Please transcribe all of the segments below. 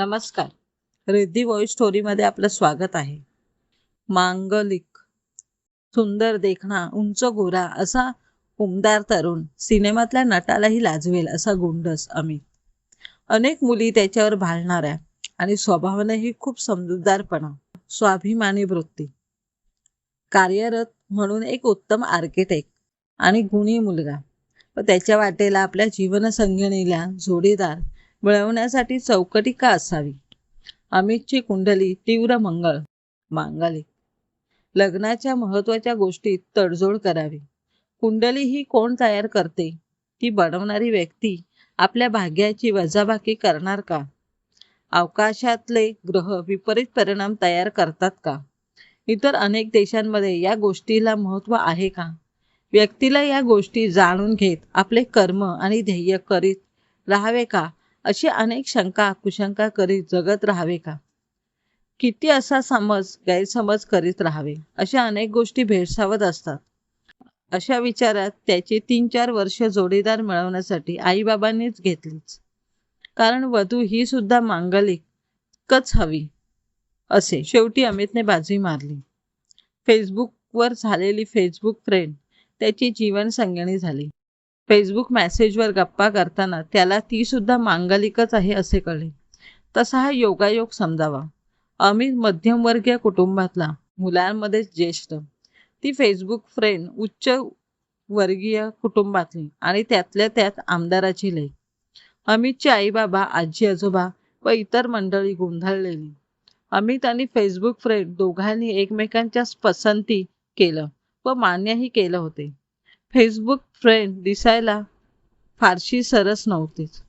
नमस्कार. रिद्धी वॉइस स्टोरीमध्ये आपलं स्वागत आहे. मांगलिक सुंदर देखणा उंच गोरा असा उमदार तरुण सिनेमातल्या नटालाही लाजवेल असा गुंडस अमित. अनेक मुली त्याच्यावर भाळणाऱ्या आणि स्वभावानेही खूप समजूतदारपणा स्वाभिमानी वृत्ती. कार्यरत म्हणून एक उत्तम आर्किटेक्ट आणि गुणी मुलगा. व त्याच्या वाटेला आपल्या जीवनसंगिणीला जोडीदार मिळवण्यासाठी चौकटी का असावी? अमितची कुंडली तीव्र मंगळ मांगालिक लग्नाच्या महत्त्वाच्या गोष्टीत तडजोड करावी. कुंडली ही कोण तयार करते? ती बनवणारी व्यक्ती आपल्या भाग्याची वजाबाकी करणार का? अवकाशातले ग्रह विपरीत परिणाम तयार करतात का? इतर अनेक देशांमध्ये या गोष्टीला महत्त्व आहे का? व्यक्तीला या गोष्टी जाणून घेत आपले कर्म आणि ध्येय करीत राहावे का? अशी अनेक शंका कुशंका करीत जगत राहावे का? किती असा समज गैरसमज करीत राहावे? अशा अनेक गोष्टी भेडसावत असतात. अशा विचारात त्याची तीन चार वर्ष जोडीदार मिळवण्यासाठी आईबाबांनीच घेतलीच. कारण वधू ही सुद्धा मांगलिकच हवी असे शेवटी अमितने बाजी मारली. फेसबुकवर झालेली फेसबुक फ्रेंड त्याची जीवनसंगिणी झाली. फेसबुक मेसेजवर गप्पा करताना त्याला ती सुद्धा मांगलिकच आहे असे कळले. तसा हा योगायोग समजावा. अमित मध्यमवर्गीय कुटुंबातला मुलांमध्ये ज्येष्ठ. ती फेसबुक फ्रेंड उच्च वर्गीय कुटुंबातली आणि त्यातल्या त्यात आमदाराची लई. अमितचे आईबाबा आजी आजोबा व इतर मंडळी गोंधळलेली. अमित आणि फेसबुक फ्रेंड दोघांनी एकमेकांच्या पसंती केलं व मान्यही केलं होते. फेसबुक फ्रेंड दिसायला फारशी सरस नव्हतीच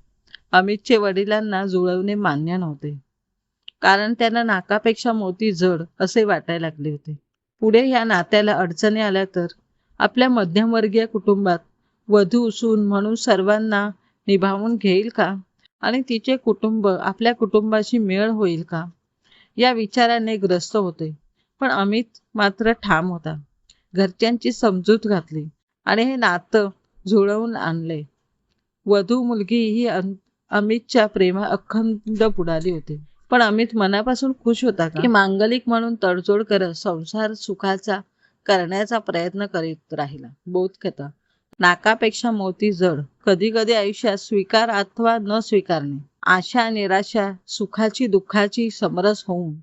अमितचे वडिलांना जुळवणे मान्य नव्हते. कारण त्यांना नाकापेक्षा मोती जड असे वाटायला लागले होते. पुढे ह्या नात्याला अडचणी आल्या तर आपल्या मध्यमवर्गीय कुटुंबात वधू सून म्हणून सर्वांना निभावून घेईल का? आणि तिचे कुटुंब आपल्या कुटुंबाशी मेळ होईल का? या विचाराने ग्रस्त होते. पण अमित मात्र ठाम होता. घरच्यांची समजूत घातली. आणि हे नातं जुळवून आणले. वधू मुलगी ही अमितच्या प्रेमा अखंड बुडाली होती. पण अमित मनापासून खुश होता की? मांगलिक म्हणून तडजोड करत संसार सुखाचा करण्याचा प्रयत्न करीत राहिला. बोधकथा नाकापेक्षा मोती जड. कधी कधी आयुष्यात स्वीकार अथवा न स्वीकारणे. आशा निराशा सुखाची दुःखाची समरस होऊन.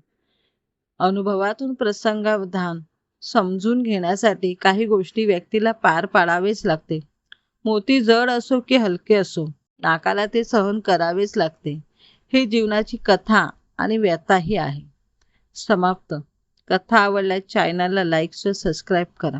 अनुभवातून प्रसंगावधान. समजून घेण्यासाठी काही गोष्टी व्यक्तीला पार पाडावेच लागते. मोती जड असो की हलके असो नाकाला ते सहन करावेच लागते. ही जीवनाची कथा आणि व्यथाही आहे. समाप्त. कथा आवडल्यास चॅनलला लाईक व सबस्क्राईब करा.